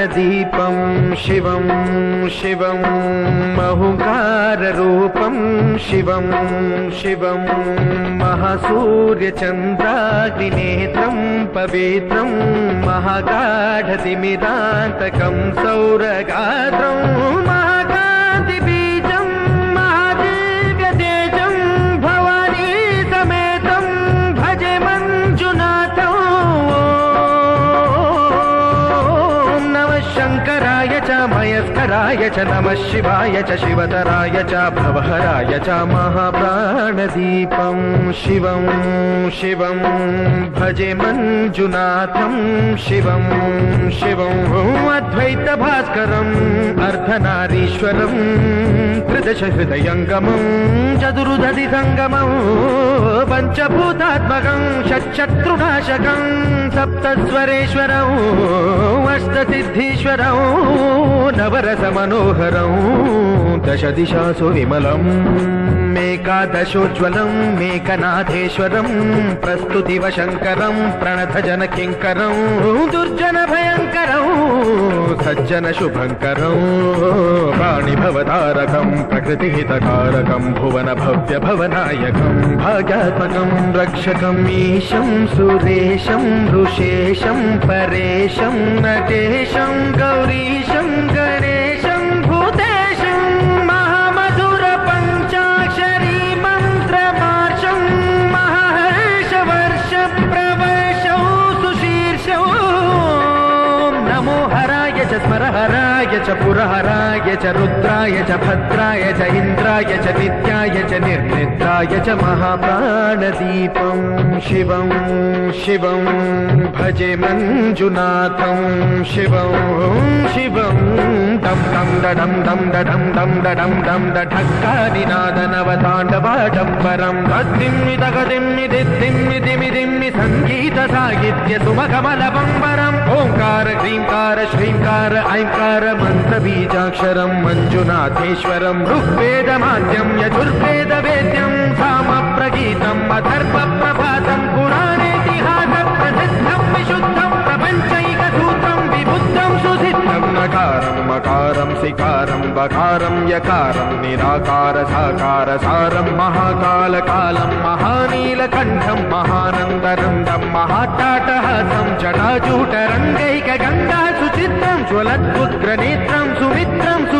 प्राणदीपं शिवं शिवं महुकाररूपं शिवं शिवं महासूर्यचन्द्राग्निनेत्रं पवित्रं महागाढतिमिरान्तकं सौरगात्रं శంకరాయ मयस्कराय च नमः शिवाय च शिवतराय च भवहराय च महाप्राणदीपं शिवं शिवं भजे मञ्जुनाथं शिवं शिवं अद्वैतभास्करम् अर्धनारीश्वरं त्रिदशहृदयङ्गमं चतुर्दधि सङ्गमं पञ्चभूतात्मकं षट्शत्रुनाशकं सप्तस्वरेश्वरौ अष्टसिद्धीश्वरौ నవరస మనోహరం దశ దిశాసు విమలం మేకాదశోజ్వలం మేకనాథేశ్వరం ప్రస్తుతివ శంకరం ప్రణథ జన కింకరం దుర్జన భయ सज्जनशुभङ्करौ वाणिभवतारकं प्रकृतिहितकारकं भुवनभव्यभवनायकं भाग्यात्मकं रक्षकम् ईशं सुरेशं ऋषेशं परेशं नटेशं गौरीशं गणेशं రుద్రాయ చ పురహరాయ చ రుద్రాయ చ భద్రాయ చ ఇంద్రాయ చ నిత్యాయ చ నిర్మిత్రాయ చ మహాప్రాణదీపం శివం శివం భజే మంజునాథం శివం శివం డం డం డడం డం డడం డం డడం డం డఠక్కాని నాదనవతాండవాడంబరం దిమ్మి దగదిమ్మి దిమ్మి దిమి దిమ్మి సంగీత సాహిత్య సుమకమల బంబ ह्रीङ्कार श्रीङ्कार ऐङ्कार मन्त्रबीजाक्षरं मञ्जुनाथेश्वरं ऋग्वेदमाद्यं यजुर्वेदवेद्यं सामप्रगीतम् अथर्वप्रभातं ఓంకారం బకారం యకారం నిరాకార సాకార సారం మహాకాళకాలం మహానీలకంఠం మహానందరందం మహాటాటహాసం జటాజూటరంగైక గంగా సుచిత్రం జ్వలద్భుగ్రనేత్రం సుమిత్రం సు